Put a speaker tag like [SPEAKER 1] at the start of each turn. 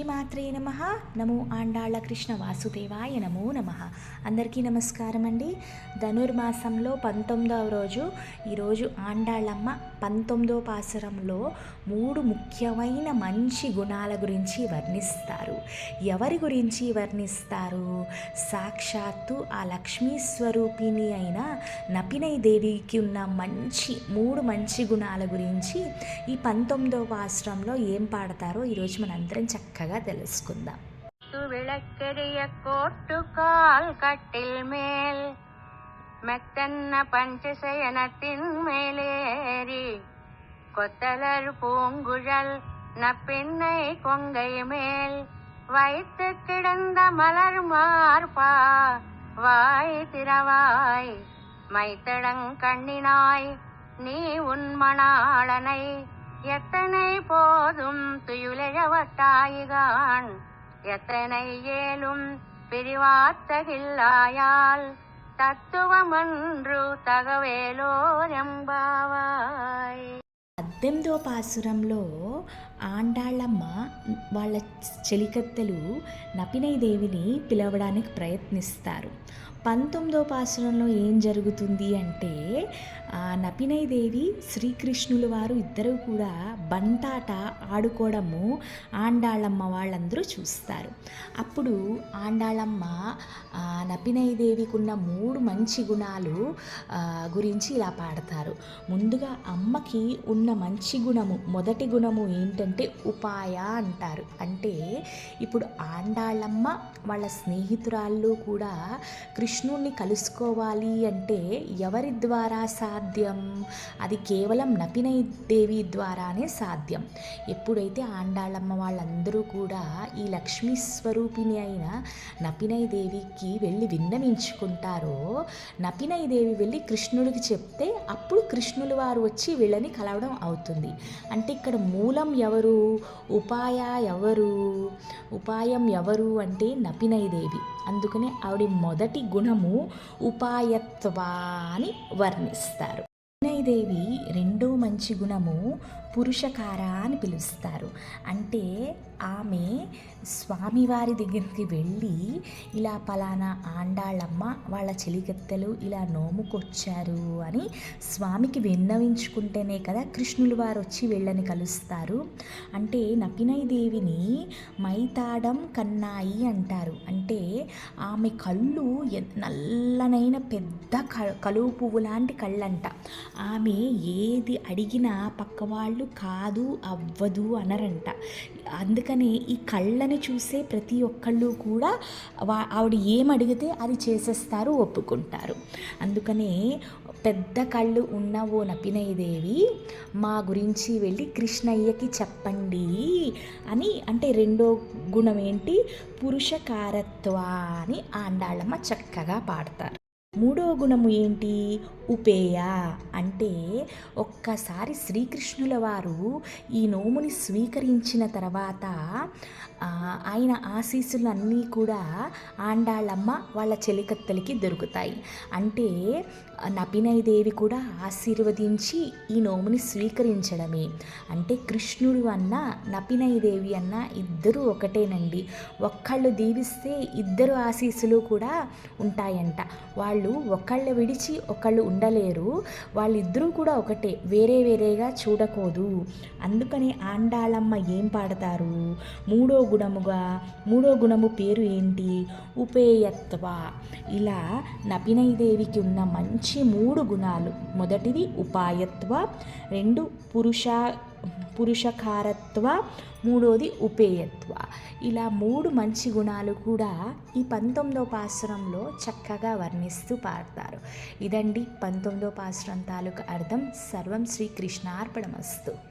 [SPEAKER 1] శ్రీమాత్రే నమ. నమో ఆండాళ్ళ కృష్ణ వాసుదేవాయ నమో నమ. అందరికీ నమస్కారం అండి ధనుర్మాసంలో పంతొమ్మిదవ రోజు ఈరోజు ఆండాళ్ళమ్మ పంతొమ్మిదో పాసురంలో మూడు ముఖ్యమైన మంచి గుణాల గురించి వర్ణిస్తారు. ఎవరి గురించి వర్ణిస్తారు? సాక్షాత్తు ఆ లక్ష్మీ స్వరూపిణి అయిన నపినై దేవికి ఉన్న మంచి మూడు మంచి గుణాల గురించి ఈ పంతొమ్మిదవ పాసురంలో ఏం పాడతారో ఈరోజు మనందరం చక్కగా చక్కగా తెలుసుకుందాం.
[SPEAKER 2] విళక్కెరియ కోట్టు కాల్ కట్టిల్ మేల్ மெத்தன்ன பஞ்சசயனத்தின் மேலேறி கொத்தலர் பூங்குழல் நப்பெண்ணை கொங்கை மேல் வைத்து கிடந்த மலர் மார்பா வாய் திறவாய் மைத்தடங் கண்ணினாய் நீ உன் மணாளனை எத்தனை போதும் துயிலழவட்டாயிகான் எத்தனை ஏலும் பிரிவாத்தகில்லாயால் தத்துவமன்று தகவேலோரெம்பாவாய்
[SPEAKER 1] పద్దెనిమిదో పాసురంలో ఆండాళ్ళమ్మ వాళ్ళ చెలికత్తెలు నపినై దేవిని పిలవడానికి ప్రయత్నిస్తారు పంతొమ్మిదో పాసురంలో ఏం జరుగుతుంది అంటే ఆ దేవి శ్రీకృష్ణులు వారు ఇద్దరు కూడా బంటాట ఆడుకోవడము ఆండాళ్ళమ్మ వాళ్ళందరూ చూస్తారు. అప్పుడు ఆండాళ్ళమ్మ ఆ దేవికి ఉన్న మూడు మంచి గుణాలు గురించి ఇలా పాడతారు. ముందుగా అమ్మకి ఉన్న మంచి గుణము మొదటి గుణము ఏంటంటే ఉపాయ అంటారు. అంటే ఇప్పుడు ఆండాళ్ళమ్మ వాళ్ళ స్నేహితురాళ్ళు కూడా కృష్ణుణ్ణి కలుసుకోవాలి అంటే ఎవరి ద్వారా సాధ్యం? అది కేవలం నపినై దేవి ద్వారానే సాధ్యం. ఎప్పుడైతే ఆండాళ్ళమ్మ వాళ్ళందరూ కూడా ఈ లక్ష్మీ స్వరూపిణి అయిన నపినై దేవికి వెళ్ళి విన్నవించుకుంటారో నపినై దేవి వెళ్ళి కృష్ణుడికి చెప్తే అప్పుడు కృష్ణుల వారు వచ్చి వీళ్ళని కలవడం అవుతుంది. అంటే ఇక్కడ మూలం ఎవరు? ఉపాయ ఎవరు? ఉపాయం ఎవరు అంటే నపినై దేవి అందుకనే ఆవిడ మొదటి గుణము ఉపాయత్వాన్ని వర్ణిస్తారు. దేవి రెండో మంచి గుణము పురుషకార అని పిలుస్తారు. అంటే ఆమె స్వామివారి దగ్గరికి వెళ్ళి ఇలా పలానా ఆండాళ్ళమ్మ వాళ్ళ చెలికత్తెలు ఇలా నోముకొచ్చారు అని స్వామికి విన్నవించుకుంటేనే కదా కృష్ణులు వారు వచ్చి వీళ్ళని కలుస్తారు. అంటే నపినై దేవిని మైతాడం కన్నాయి అంటారు. అంటే ఆమె కళ్ళు నల్లనైన పెద్ద క- కలువు పువ్వు లాంటి కళ్ళంట. ఆమె ఏది అడిగినా పక్కవాళ్ళు కాదు అవ్వదు అనరంట. అందుకనే ఈ కళ్ళని చూసే ప్రతి ఒక్కళ్ళు కూడా వా- ఆవిడ ఏం అడిగితే అది చేసేస్తారు ఒప్పుకుంటారు. అందుకనే పెద్ద కళ్ళు ఉన్న ఓ మా గురించి వెళ్ళి కృష్ణయ్యకి చెప్పండి అని అంటే రెండో గుణం ఏంటి? పురుషకారత్వ అని ఆండాళ్ళమ్మ చక్కగా పాడతారు. మూడో గుణము ఏంటి? ఉపేయ. అంటే ఒక్కసారి శ్రీకృష్ణుల వారు ఈ నోముని స్వీకరించిన తర్వాత ఆయన ఆయన ఆశీస్సులన్నీ కూడా ఆండాళ్ళమ్మ వాళ్ళ చెలికత్తెలకి దొరుకుతాయి. అంటే నపినయ దేవి కూడా ఆశీర్వదించి ఈ నోముని స్వీకరించడమే. అంటే కృష్ణుడు అన్న నపినై దేవి అన్న ఇద్దరు ఒకటేనండి. ఒక్కళ్ళు దీవిస్తే ఇద్దరు ఆశీస్సులు కూడా ఉంటాయంట. వాళ్ళు ఒకళ్ళు విడిచి ఒకళ్ళు ఉండలేరు. వాళ్ళిద్దరూ కూడా ఒకటే వేరే వేరేగా చూడకూడదు. అందుకని ఆండాళమ్మ ఏం పాడతారు? మూడో గుణముగా మూడో గుణము పేరు ఏంటి? ఉపేయత్వ. ఇలా నపినైదేవికి ఉన్న మంచి మంచి మూడు గుణాలు. మొదటిది ఉపాయత్వ రెండు పురుష పురుషకారత్వ మూడోది ఉపేయత్వ. ఇలా మూడు మంచి గుణాలు కూడా ఈ పంతొమ్మిదో పాసురంలో చక్కగా వర్ణిస్తూ పాడతారు. ఇదండి పంతొమ్మిదో పాసురం తాలూకు అర్థం. సర్వం శ్రీకృష్ణార్పణమస్తు